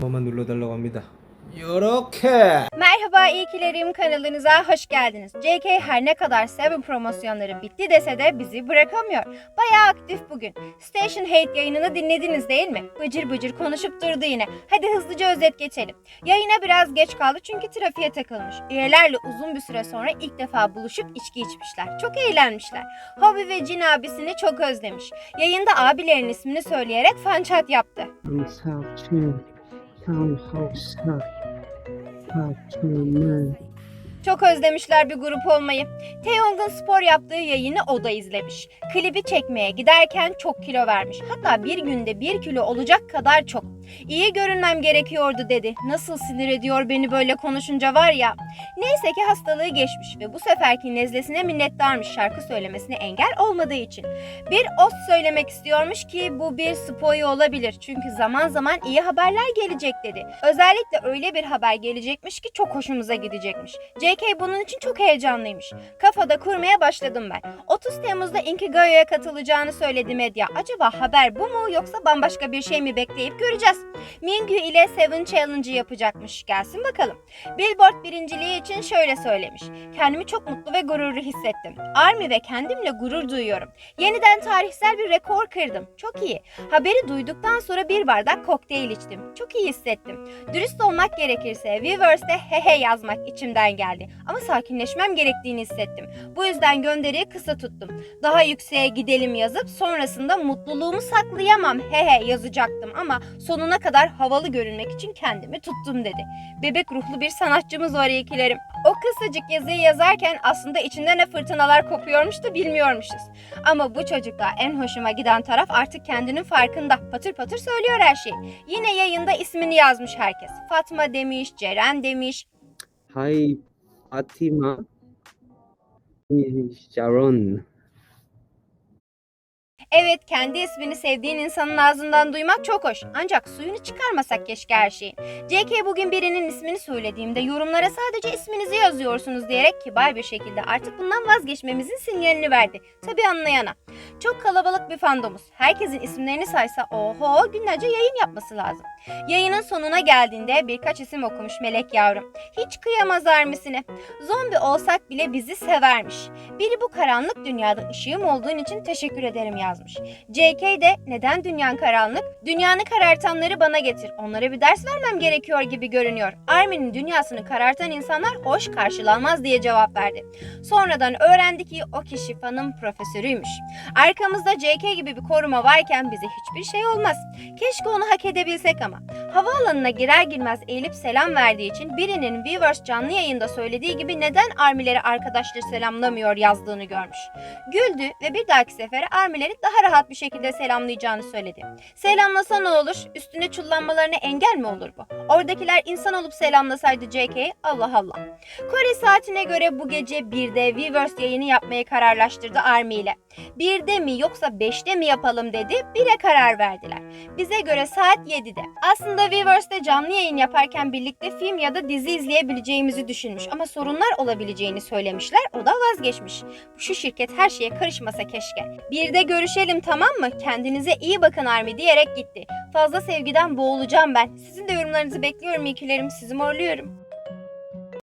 번만 눌러달라고 합니다. 요렇게 Merhaba iyikilerim kanalınıza hoş geldiniz. JK her ne kadar Seven promosyonları bitti dese de bizi bırakamıyor. Bayağı aktif bugün. Station Hate yayınını dinlediniz değil mi? Bıcır bıcır konuşup durdu yine. Hadi hızlıca özet geçelim. Yayına biraz geç kaldı çünkü trafiğe takılmış. Üyelerle uzun bir süre sonra ilk defa buluşup içki içmişler. Çok eğlenmişler. Hobby ve Jin abisini çok özlemiş. Yayında abilerin ismini söyleyerek fan chat yaptı. 감사 Çok özlemişler bir grup olmayı. Taeyong'un spor yaptığı yayını o da izlemiş. Klibi çekmeye giderken çok kilo vermiş. Hatta bir günde bir kilo olacak kadar çok. İyi görünmem gerekiyordu dedi. Nasıl sinir ediyor beni böyle konuşunca var ya. Neyse ki hastalığı geçmiş ve bu seferki nezlesine minnettarmış şarkı söylemesine engel olmadığı için. Bir ost söylemek istiyormuş ki bu bir spoyu olabilir. Çünkü zaman zaman iyi haberler gelecek dedi. Özellikle öyle bir haber gelecekmiş ki çok hoşumuza gidecekmiş. JK bunun için çok heyecanlıymış. Kafada kurmaya başladım ben. 30 Temmuz'da Inkigayo'ya katılacağını söyledi medya. Acaba haber bu mu yoksa bambaşka bir şey mi bekleyip göreceğiz. Mingyu ile Seven Challenge'ı yapacakmış. Gelsin bakalım. Billboard birinciliği için şöyle söylemiş. Kendimi çok mutlu ve gururlu hissettim. Army ve kendimle gurur duyuyorum. Yeniden tarihsel bir rekor kırdım. Çok iyi. Haberi duyduktan sonra bir bardak kokteyl içtim. Çok iyi hissettim. Dürüst olmak gerekirse Weverse'de hehe yazmak içimden geldi. Ama sakinleşmem gerektiğini hissettim. Bu yüzden gönderiyi kısa tuttum. Daha yükseğe gidelim yazıp sonrasında mutluluğumu saklayamam hehe yazacaktım ama sonuna kadar havalı görünmek için kendimi tuttum dedi. Bebek ruhlu bir sanatçımız var ilkilerim. O kısacık yazıyı yazarken aslında içinde ne fırtınalar kopuyormuş da bilmiyormuşuz. Ama bu çocukta en hoşuma giden taraf artık kendinin farkında. Patır patır söylüyor her şeyi. Yine yayında ismini yazmış herkes. Fatma demiş, Ceren demiş. Hay Fatima Sharon. Evet kendi ismini sevdiğin insanın ağzından duymak çok hoş. Ancak suyunu çıkarmasak keşke her şeyin. JK bugün birinin ismini söylediğimde yorumlara sadece isminizi yazıyorsunuz diyerek kibar bir şekilde artık bundan vazgeçmemizin sinyalini verdi. Tabii anlayana. Çok kalabalık bir fandomuz. Herkesin isimlerini saysa oho günlerce yayın yapması lazım. Yayının sonuna geldiğinde birkaç isim okumuş Melek yavrum. Hiç kıyamaz Armisine. Zombi olsak bile bizi severmiş. Biri bu karanlık dünyada ışığım olduğun için teşekkür ederim yazmış. JK de neden dünyan karanlık? Dünyanı karartanları bana getir. Onlara bir ders vermem gerekiyor gibi görünüyor. Armin'in dünyasını karartan insanlar hoş karşılanmaz diye cevap verdi. Sonradan öğrendik ki o kişi fanın profesörüymüş. Arkamızda JK gibi bir koruma varken bize hiçbir şey olmaz. Keşke onu hak edebilsek ama. Havaalanına girer girmez eğilip selam verdiği için birinin Weverse canlı yayında söylediği gibi neden armileri arkadaşları selamlamıyor yazdığını görmüş. Güldü ve bir dahaki sefere armileri daha rahat bir şekilde selamlayacağını söyledi. Selamlasa ne olur? Üstüne çullanmalarına engel mi olur bu? Oradakiler insan olup selamlasaydı JK'yi Allah Allah. Kore saatine göre bu gece 1'de Weverse yayını yapmayı kararlaştırdı Army ile. 1'de mi yoksa 5'te mi yapalım dedi, 1'e karar verdiler. Bize göre saat 7'de. Aslında Weverse'de canlı yayın yaparken birlikte film ya da dizi izleyebileceğimizi düşünmüş ama sorunlar olabileceğini söylemişler, o da vazgeçmiş. Şu şirket her şeye karışmasa keşke. 1'de görüşelim tamam mı? Kendinize iyi bakın Army diyerek gitti. Fazla sevgiden boğulacağım ben. Sizin de yorumlarınızı bekliyorum iyikilerim, sizi morluyorum.